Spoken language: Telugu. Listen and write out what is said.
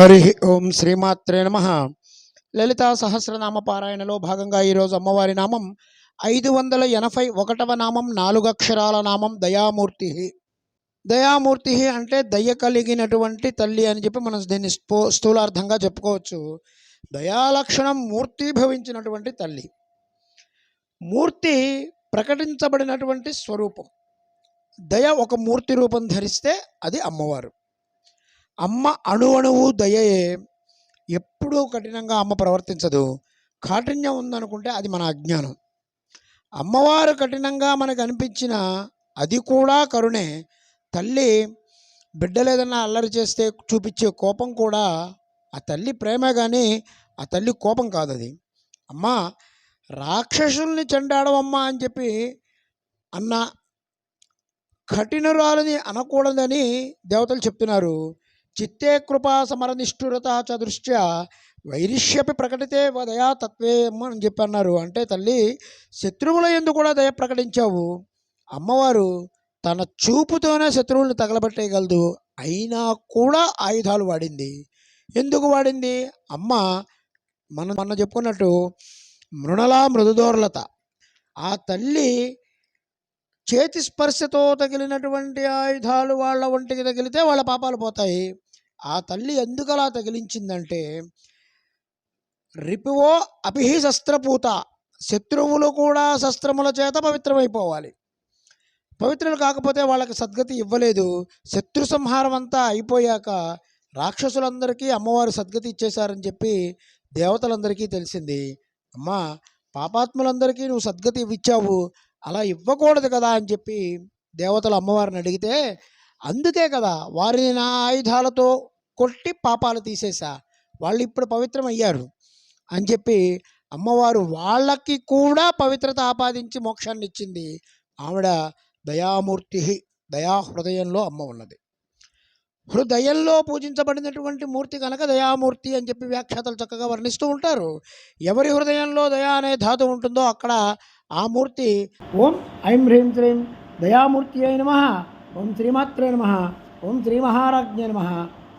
హరి ఓం శ్రీమాత్రే నమ. లలితా సహస్రనామ పారాయణలో భాగంగా ఈరోజు అమ్మవారి నామం ఐదు వందల ఎనభై ఒకటవ నామం నాలుగు అక్షరాల నామం దయామూర్తి దయామూర్తి అంటే దయ కలిగినటువంటి తల్లి అని చెప్పి మనం దీన్ని స్పో స్థూలార్థంగా చెప్పుకోవచ్చు. దయాలక్షణం మూర్తి భవించినటువంటి తల్లి. మూర్తి ప్రకటించబడినటువంటి స్వరూపం. దయ ఒక మూర్తి రూపం ధరిస్తే అది అమ్మవారు. అమ్మ అణువణువు దయయే ఎప్పుడూ కఠినంగా అమ్మ ప్రవర్తించదు. కాఠిన్యం ఉందనుకుంటే అది మన అజ్ఞానం. అమ్మవారు కఠినంగా మనకు అనిపించిన అది కూడా కరుణే. తల్లి బిడ్డలేదన్నా అల్లరి చేస్తే చూపించే కోపం కూడా ఆ తల్లి ప్రేమే కానీ ఆ తల్లి కోపం కాదు అది అమ్మ రాక్షసుల్ని చెండాడవమ్మా అని చెప్పి అన్న కఠినరాలని అనకూడదని దేవతలు చెప్తున్నారు. చిత్తే కృపా సమర నిష్ఠురత చ దృష్ట్యా వైరిష్యపి ప్రకటితే దయా తత్వేమ్మ అని చెప్పి అన్నారు అంటే తల్లి శత్రువుల ఎందు కూడా దయ ప్రకటించావు. అమ్మవారు తన చూపుతోనే శత్రువుల్ని తగలబెట్టేయగలదు. అయినా కూడా ఆయుధాలు వాడింది. ఎందుకు వాడింది? అమ్మ మనం మొన్న చెప్పుకున్నట్టు మృణలా మృదుదోర్లత. ఆ తల్లి చేతి స్పర్శతో తగిలినటువంటి ఆయుధాలు వాళ్ళ ఒంటికి తగిలితే వాళ్ళ పాపాలు పోతాయి. ఆ తల్లి ఎందుకు అలా తగిలించిందంటే రిపువో అభిహి శస్త్రపూత శత్రువులు కూడా శస్త్రముల చేత పవిత్రమైపోవాలి. పవిత్రులు కాకపోతే వాళ్ళకి సద్గతి ఇవ్వలేదు. శత్రు సంహారం అంతా అయిపోయాక రాక్షసులందరికీ అమ్మవారు సద్గతి ఇచ్చేశారని చెప్పి దేవతలందరికీ తెలిసింది. అమ్మా పాపాత్ములందరికీ నువ్వు సద్గతి ఇచ్చావు అలా ఇవ్వకూడదు కదా అని చెప్పి దేవతలు అమ్మవారిని అడిగితే అందుకే కదా వారిని నా ఆయుధాలతో కొట్టి పాపాలు తీసేశా. వాళ్ళు ఇప్పుడు పవిత్రం అయ్యారు అని చెప్పి అమ్మవారు వాళ్ళకి కూడా పవిత్రత ఆపాదించి మోక్షాన్ని ఇచ్చింది ఆవిడ దయామూర్తి దయా హృదయంలో అమ్మ ఉన్నది. హృదయంలో పూజించబడినటువంటి మూర్తి కనుక దయామూర్తి అని చెప్పి వ్యాఖ్యాతలు చక్కగా వర్ణిస్తూ ఉంటారు. ఎవరి హృదయంలో దయా అనే ధాతు ఉంటుందో అక్కడ ఆ మూర్తి ఓం ఐం హ్రీం శ్రీం దయామూర్తి అయిన నమ. ఓం శ్రీమాత్రే నమ. ఓం శ్రీ మహారాజ్ఞ నమ.